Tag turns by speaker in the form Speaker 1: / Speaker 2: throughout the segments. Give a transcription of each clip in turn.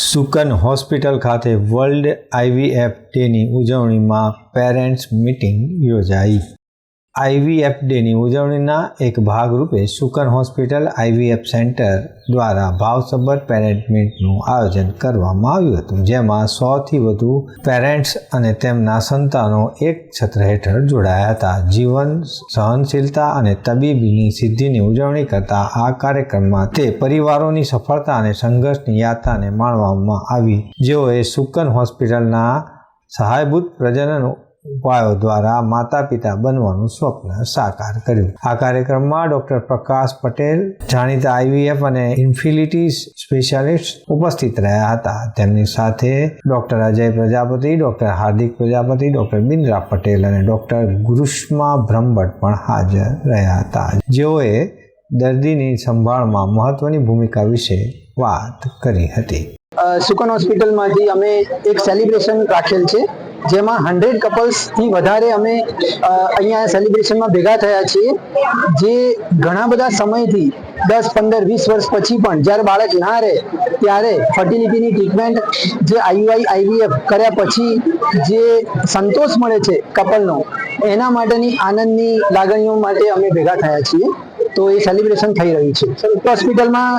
Speaker 1: સુકન hospital ખાતે world IVF ડેની ઉજવણીમાં પેરેન્ટ્સ મીટિંગ યોજાઈ. આઈવીએફ ડેની ઉજવણીના એક ભાગરૂપે સુકન હોસ્પિટલ આઈવીએફ સેન્ટર દ્વારા ભાવસભર પેરેન્ટ આયોજન કરવામાં આવ્યું હતું, જેમાં સોથી વધુ પેરેન્ટ્સ અને તેમના સંતાનો એક છત્ર હેઠળ જોડાયા હતા. જીવન, સહનશીલતા અને તબીબીની સિદ્ધિની ઉજવણી કરતા આ કાર્યક્રમમાં તે પરિવારોની સફળતા અને સંઘર્ષની યાત્રાને માણવામાં આવી. જેઓએ સુકન હોસ્પિટલના સહાયભૂત પ્રજનન ઉપાયો દ્વારા માતા પિતા બનવાનું સ્વપ્ન સાકાર કર્યું. આ કાર્યક્રમમાં ડોક્ટર પ્રકાશ પટેલ, જાણીતા આઈવીએફ અને ઇન્ફિલિટી સ્પેશિયાલિસ્ટ ઉપસ્થિત રહ્યા હતા. તેમની સાથે doctor Ajay Prajapati, doctor Hardik Prajapati, doctor Bindra Patel અને ડોક્ટર ગુરુષ્મા બ્રહ્મભટ્ટ પણ હાજર રહ્યા હતા. જેઓએ દર્દીની સંભાળમાં મહત્વની ભૂમિકા વિશે વાત કરી હતી.
Speaker 2: સુકન હોસ્પિટલમાંથી અમે એક સેલિબ્રેશન રાખેલ છે. જેમાં હંડ્રેડ કપલ્સથી વધારે અમે અહીંયા સેલિબ્રેશનમાં ભેગા થયા છીએ. જે ઘણા બધા સમયથી, દસ, પંદર, વીસ વર્ષ પછી પણ જ્યારે બાળક ના રહે, ત્યારે ફર્ટિલિટીની ટ્રીટમેન્ટ જે આઈયુઆઈ આઈવીએફ કર્યા પછી જે સંતોષ મળે છે કપલનો એના માટેની આનંદની લાગણીઓ માટે અમે ભેગા થયા છીએ. તો એ સેલિબ્રેશન થઈ રહ્યું છે. હોસ્પિટલમાં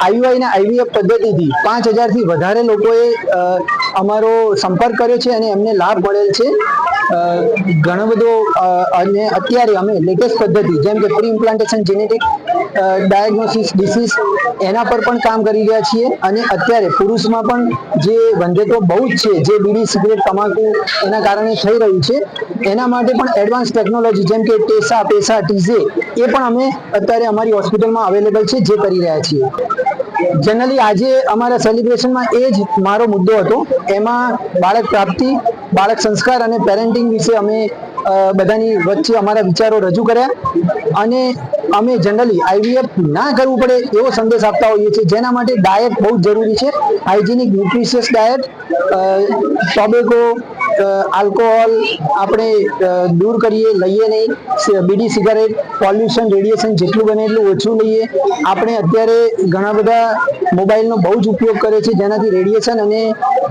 Speaker 2: આઈયુઆઈ અને આઈવીએફ પદ્ધતિથી પાંચ હજારથી વધારે લોકોએ અમારો સંપર્ક કર્યો છે અને એમને લાભ મળેલ છે. ઘણો બધો અને અત્યારે અમે લેટેસ્ટ પદ્ધતિ, જેમ કે pre implantation genetic diagnosis disease એના પર પણ કામ કરી રહ્યા છીએ અને અત્યારે પુરુષમાં પણ જે વંધ્યત્વ બહુ જ છે, જે બીડી, સિગરેટ, તમાકુ એના કારણે થઈ રહ્યું છે, એના માટે પણ એડવાન્સ ટેકનોલોજી જેમ કે ટેસા, પેસા, ટીઝે એ પણ અમે અત્યારે અમારી હોસ્પિટલમાં અવેલેબલ છે, જે કરી રહ્યા છીએ. જનરલી આજે અમારા સેલિબ્રેશનમાં એ જ મારો મુદ્દો હતો. એમાં બાળક પ્રાપ્તિ, બાળક સંસ્કાર અને પેરેન્ટિંગ વિશે અમે બધાની વચ્ચે અમારા વિચારો રજૂ કર્યા. અને અમે જનરલી આઈવીએફ ના કરવું પડે એવો સંદેશ આપતા હોઈએ છીએ. જેના માટે ડાયટ બહુ જરૂરી છે. Hygienic nutritious diet tobacco alcohol આપણે દૂર કરીએ, લઈએ નહીં. બીડી સિગારેટ પોલ્યુશન રેડિયેશન જેટલું બને એટલું ઓછું લઈએ. આપણે અત્યારે ઘણા બધા મોબાઈલનો બહુ જ ઉપયોગ કરે છે. જેનાથી રેડિયેશન અને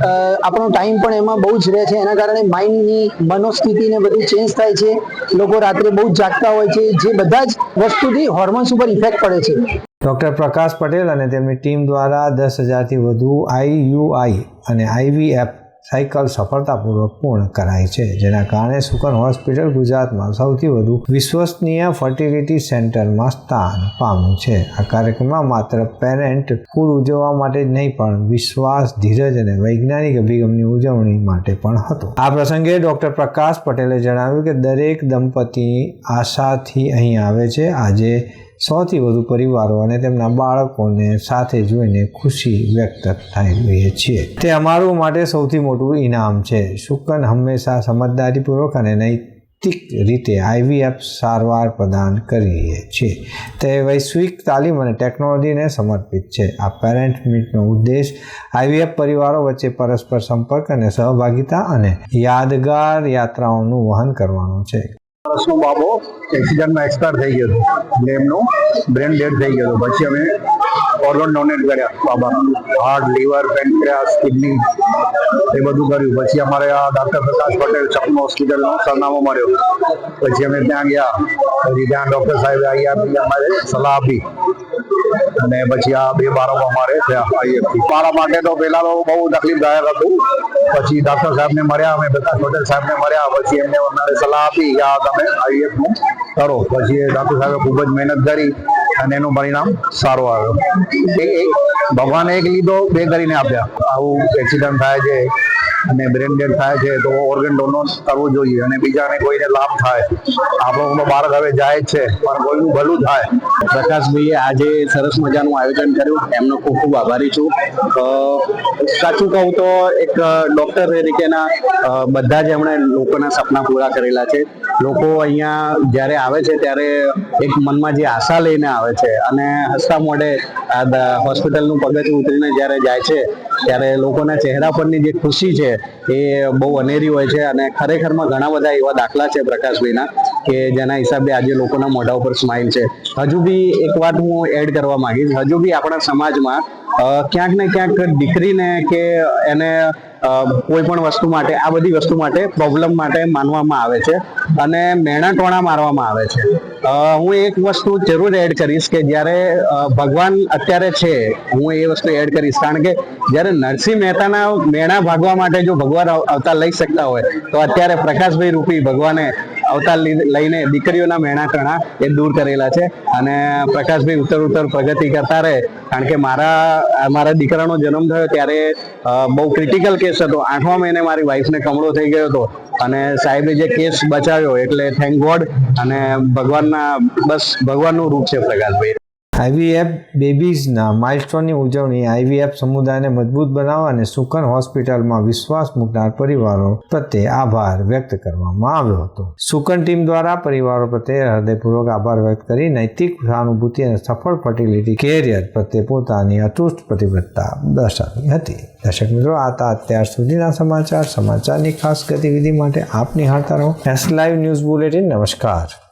Speaker 2: આપણો ટાઈમ પણ એમાં બહુ જ રહે છે. એના કારણે માઇન્ડની મનોસ્થિતિને બધું ચેન્જ થાય છે. લોકો રાત્રે બહુ જ જાગતા હોય છે. જે બધા જ વસ્તુથી હોર્મોન્સ ઉપર ઇફેક્ટ પડે છે.
Speaker 1: ડૉક્ટર પ્રકાશ પટેલ અને તેમની ટીમ દ્વારા દસ હજારથી વધુ આઈયુઆઈ અને આઈવીએફ સાયકલ સફળતાપૂર્વક પૂર્ણ કરાઈ છે. જેના કારણે સુકન હોસ્પિટલ ગુજરાતમાં સૌથી વધુ વિશ્વસનીય ફર્ટિલિટી સેન્ટરમાં સ્થાન પામ્યું છે. આ કાર્યક્રમમાં માત્ર પેરેન્ટ ફૂલ ઉજવવા માટે જ નહીં, પણ વિશ્વાસ, ધીરજ અને વૈજ્ઞાનિક અભિગમની ઉજવણી માટે પણ હતો. આ પ્રસંગે ડોક્ટર પ્રકાશ પટેલે જણાવ્યું કે દરેક દંપતી આશાથી અહીં આવે છે. આજે સૌથી વધુ પરિવારો અને તેમના બાળકોને સાથે જોઈને ખુશી વ્યક્ત થઈ રહીએ છીએ. તે અમારું માટે સૌથી મોટું ઇનામ છે. શુકન હંમેશા સમજદારીપૂર્વક અને નૈતિક રીતે આઈવીએફ સારવાર પ્રદાન કરીએ છીએ. તે વૈશ્વિક તાલીમ અને ટેકનોલોજીને સમર્પિત છે. આ પેરેન્ટ મીટનો ઉદ્દેશ આઈવીએફ પરિવારો વચ્ચે પરસ્પર સંપર્ક અને સહભાગિતા અને યાદગાર યાત્રાઓનું વહન કરવાનું છે.
Speaker 3: વર્ષનો બાબો? એક્સિડન્ટમાં એક્સપાયર થઈ ગયો એટલે એમનું બ્રેન ડેડ થઈ ગયો પછી અમે ઓર્ગન ડોનેટ કર્યા. બાબા, હાર્ટ, લીવર પેન્ક્રિયાસ કિડની, એ બધું કર્યું. પછી અમારે આ ડોક્ટર પ્રકાશ પટેલ ચકમો હોસ્પિટલનો સરનામો મળ્યો. પછી અમે ત્યાં ગયા. પછી ત્યાં ડોક્ટર સાહેબે અહીંયા બી અમારે સલાહ આપી. અને પછી આ બે બાળકો અમારે થયા મારા માટે તો પહેલાં તો બહુ તકલીફદાયક હતું. પછી ડોક્ટર સાહેબને મળ્યા, અમે બધા પટેલ સાહેબને મળ્યા, પછી એમને અમારે સલાહ આપી કે આ તમે આઈએફનું કરો. પછી ડોક્ટર સાહેબે ખૂબ જ મહેનત કરી. અને એનું પરિણામ સારું આવ્યું ભગવાને એક લીધો, બે કરીને આપ્યા. આવું એક્સિડન્ટ થાય છે અને બ્રેન ડેડ થાય છે તો ઓર્ગન ડોનર કરવું જોઈએ અને બીજાને કોઈને લાભ થાય. આપણો બાળક હવે જાય છે, પણ કોઈનું ભલું થાય.
Speaker 4: પ્રકાશભાઈએ આજે સરસ મજાનું આયોજન કર્યું. એમનો ખૂબ ખૂબ આભારી છું. સાચું કહું તો એક ડોક્ટર તરીકેના બધા જ એમણે લોકોના સપના પૂરા કરેલા છે. લોકો અહીંયા જ્યારે આવે છે ત્યારે એક મનમાં જે આશા લઈને આવે છે અને હસતા મોઢે હોસ્પિટલનું પગથિયું ઉતરીને જ્યારે જાય છે, ત્યારે લોકોના ચહેરા પરની જે ખુશી છે એ બહુ અનેરી હોય છે અને ખરેખરમાં ઘણા બધા એવા દાખલા છે પ્રકાશભાઈના કે જેના હિસાબે આજે લોકોના મોઢા ઉપર સ્માઇલ છે. હજુ બી એક વાત હું એડ કરવા માંગીશ. હજુ બી આપણા સમાજમાં ક્યાંક ને ક્યાંક દીકરીને કે એને કોઈ પણ વસ્તુ માટે, આ બધી વસ્તુ માટે પ્રોબ્લેમ માટે માનવામાં આવે છે અને મેણા ટોણા મારવામાં આવે છે. હું એક વસ્તુ જરૂર એડ કરીશ કે જ્યારે ભગવાન અત્યારે છે, હું એ વસ્તુ એડ કરીશ. કારણ કે જ્યારે નરસિંહ મહેતાના મેણા ભાગવા માટે જો ભગવાન આવતા લઈ શકતા હોય, તો અત્યારે પ્રકાશભાઈ રૂપી ભગવાને અવતાર લઈને દીકરીઓના મેણા કણા એ દૂર કરેલા છે અને પ્રકાશભાઈ ઉત્તર ઉત્તર પ્રગતિ કરતા રહે. કારણ કે મારા મારા દીકરાનો જન્મ થયો ત્યારે બહુ ક્રિટિકલ કેસ હતો. આઠમા મહિને મારી વાઈફને કમળો થઈ ગયો હતો. અને સાહેબે જે કેસ બચાવ્યો, એટલે થેન્ક ગોડ અને ભગવાનના, બસ ભગવાનનું રૂપ છે પ્રકાશભાઈ.
Speaker 1: આઈવીએફ બેબીઝના માઇલસ્ટોનની ઉજવણી આઈવીએફ સમુદાયને મજબૂત બનાવવા અને સુકન હોસ્પિટલમાં વિશ્વાસ મૂકનાર પરિવારો પ્રત્યે આભાર વ્યક્ત કરવામાં આવ્યો હતો. સુકન ટીમ દ્વારા પરિવારો પ્રત્યે હૃદયપૂર્વક આભાર વ્યક્ત કરી નૈતિક સહાનુભૂતિ અને સફળ ફર્ટિલિટી કેરિયર પ્રત્યે પોતાની અતુષ્ટ પ્રતિબદ્ધતા દર્શાવી હતી. દર્શક મિત્રો, આ હતા અત્યાર સુધીના સમાચાર. સમાચારની ખાસ ગતિવિધિ માટે આપ નિહાળતા રહો. એસ લાઈવ ન્યૂઝ બુલેટિન નમસ્કાર.